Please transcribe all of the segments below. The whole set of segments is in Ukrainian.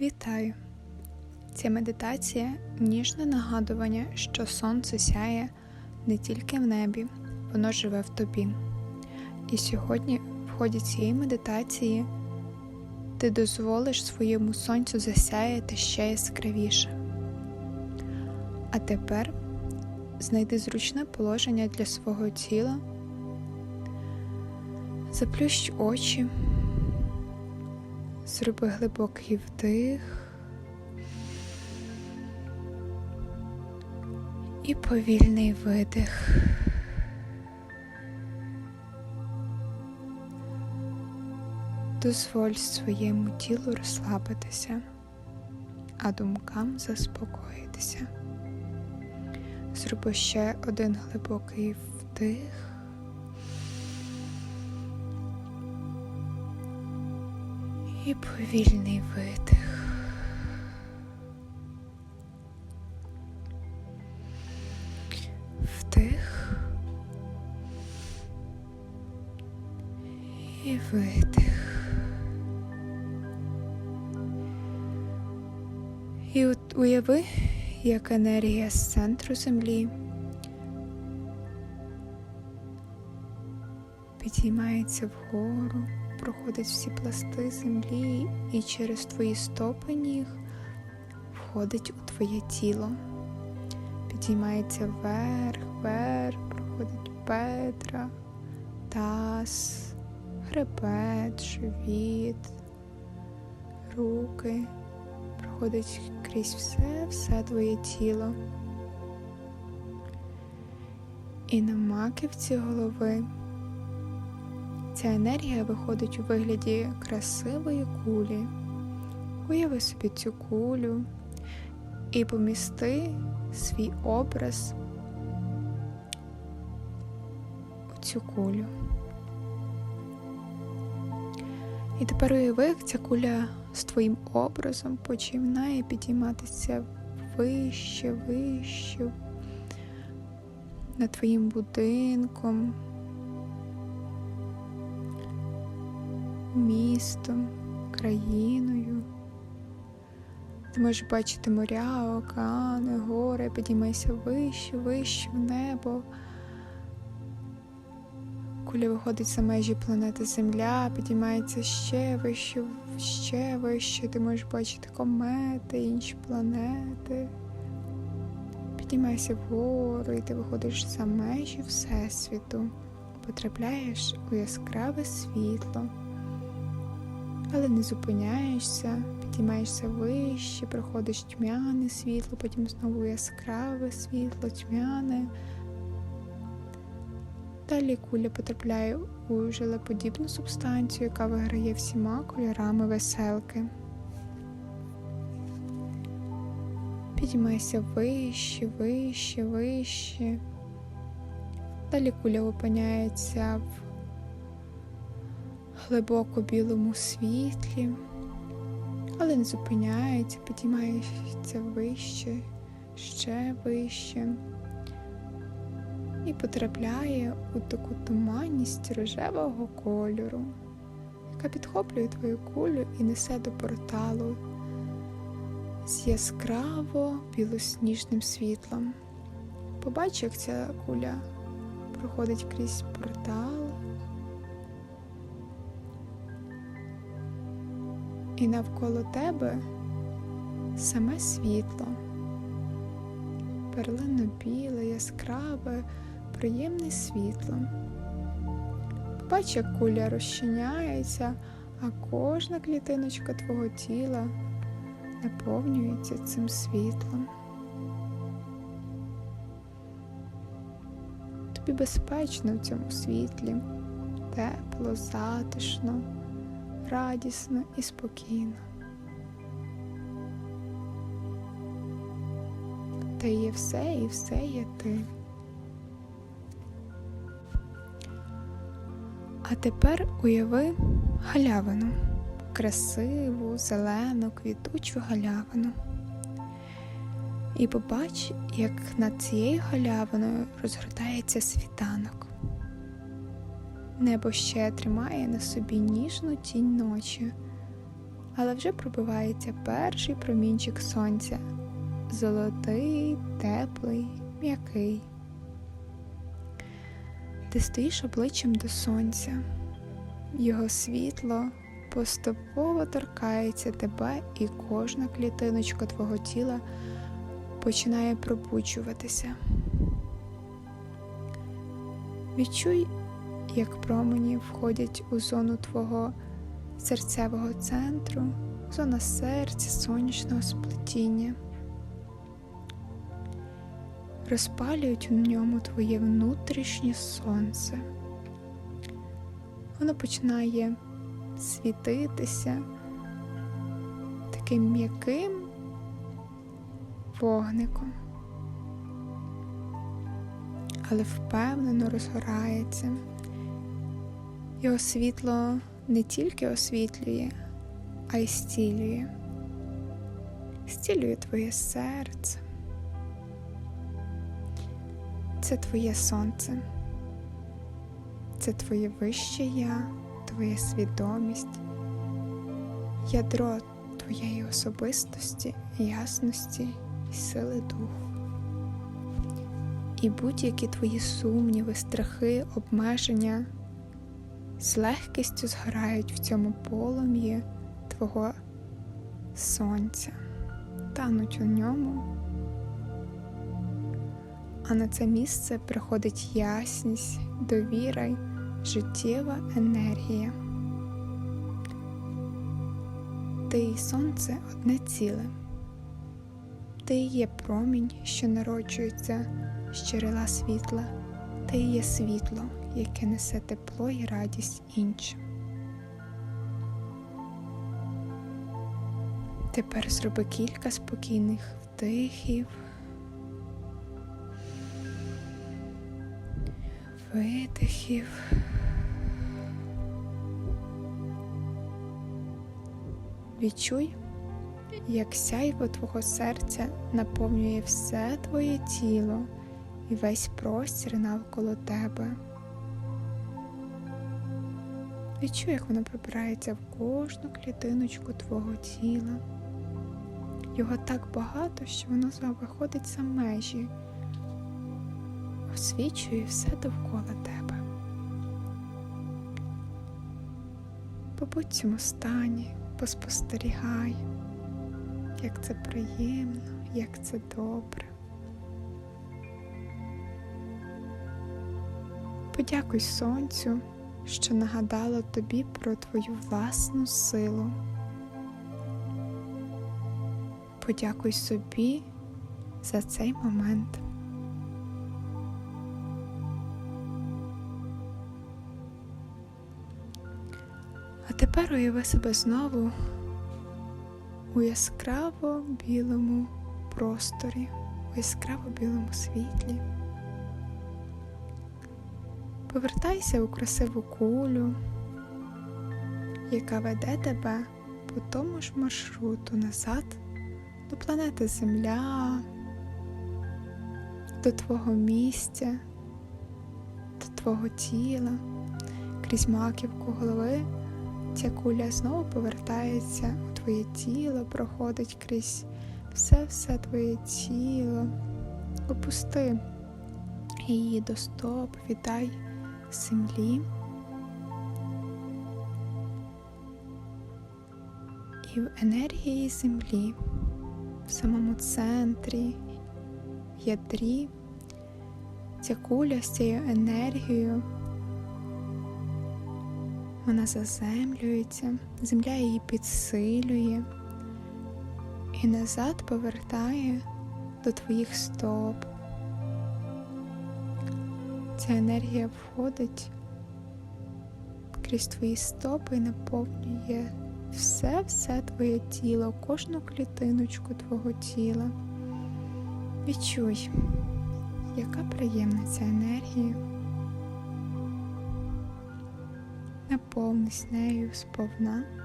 Вітаю! Ця медитація ніжне нагадування, що сонце сяє не тільки в небі, воно живе в тобі. І сьогодні, в ході цієї медитації, ти дозволиш своєму сонцю засяяти ще яскравіше. А тепер знайди зручне положення для свого тіла, заплющ очі. Зроби глибокий вдих і повільний видих. Дозволь своєму тілу розслабитися, а думкам заспокоїтися. Зроби ще один глибокий вдих. І повільний видих. Вдих і видих. І от уяви, як енергія з центру землі підіймається вгору проходить всі пласти землі і через твої стопи ніг входить у твоє тіло. Підіймається вверх, вверх, проходить бедра, таз, хребет, живіт, руки, проходить крізь все, все твоє тіло. І на маківці голови Ця енергія виходить у вигляді красивої кулі. Уяви собі цю кулю і помісти свій образ у цю кулю. І тепер уяви, як ця куля з твоїм образом починає підійматися вище, вище над твоїм будинком. Містом, країною. Ти можеш бачити моря, океани, гори, підіймайся вище, вище в небо. Куля виходить за межі планети Земля, підіймається ще вище, ще вище. Ти можеш бачити комети, інші планети. Підіймайся вгору, і ти виходиш за межі Всесвіту, потрапляєш у яскраве світло але не зупиняєшся, підіймаєшся вище, проходиш тьмяне світло, потім знову яскраве світло, тьмяне. Далі куля потрапляє у желеподібну субстанцію, яка виграє всіма кольорами веселки. Підіймайся вище, вище, вище. Далі куля опиняється в глибоко білому світлі, але не зупиняється, підіймається вище, ще вище і потрапляє у таку туманність рожевого кольору, яка підхоплює твою кулю і несе до порталу з яскраво білосніжним світлом. Побач, як ця куля проходить крізь портал. І навколо тебе саме світло, перлино біле, яскраве, приємне світло. Бач, як куля розчиняється, а кожна клітиночка твого тіла наповнюється цим світлом. Тобі безпечно в цьому світлі, тепло, затишно радісно і спокійно. Ти є все і все є ти. А тепер уяви галявину, красиву, зелену, квітучу галявину. І побач, як над цією галявиною розгортається світанок. Небо ще тримає на собі ніжну тінь ночі, але вже пробивається перший промінчик сонця. Золотий, теплий, м'який. Ти стоїш обличчям до сонця, його світло поступово торкається тебе, і кожна клітиночка твого тіла починає пробуджуватися. Відчуй, як промені входять у зону твого серцевого центру, зона серця, сонячного сплетіння. Розпалюють у ньому твоє внутрішнє сонце. Воно починає світитися таким м'яким вогником, але впевнено розгорається. Його світло не тільки освітлює, а й стілює, стілює твоє серце. Це твоє сонце, це твоє вище я, твоя свідомість, ядро твоєї особистості, ясності і сили духу. І будь-які твої сумніви, страхи, обмеження з легкістю згорають в цьому полум'ї твого сонця, тануть у ньому, а на це місце приходить ясність, довіра й життєва енергія. Ти і сонце одне ціле, ти є промінь, що народжується з джерела світла, ти є світло, яке несе тепло і радість іншим. Тепер зроби кілька спокійних вдихів, видихів. Відчуй, як сяйво твого серця наповнює все твоє тіло і весь простір навколо тебе. Відчуй, як воно пробирається в кожну клітиночку твого тіла. Його так багато, що воно виходить за межі, освічує все довкола тебе. Побудь в цьому стані, поспостерігай, як це приємно, як це добре. Подякуй сонцю, що нагадало тобі про твою власну силу. Подякуй собі за цей момент. А тепер уяви себе знову у яскраво білому просторі, у яскраво білому світлі. Повертайся у красиву кулю, яка веде тебе по тому ж маршруту назад до планети Земля, до твого місця, до твого тіла, крізь маківку голови. Ця куля знову повертається у твоє тіло, проходить крізь все-все твоє тіло. Опусти її до стоп, віддай землі. І в енергії землі, в самому центрі, в ядрі, ця куля з цією енергією. Вона заземлюється, земля її підсилює і назад повертає до твоїх стоп. Ця енергія входить крізь твої стопи і наповнює все-все твоє тіло, кожну клітиночку твого тіла. Відчуй, яка приємна ця енергія. Наповнись нею сповна.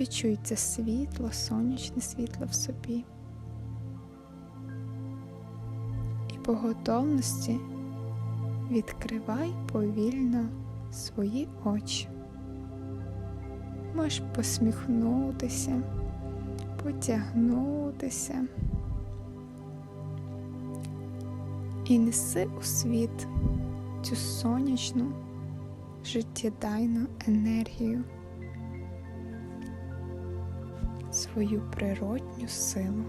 Відчуй це світло, сонячне світло в собі. І По готовності відкривай повільно свої очі. Можеш посміхнутися, потягнутися і неси у світ цю сонячну, життєдайну енергію, свою природню силу.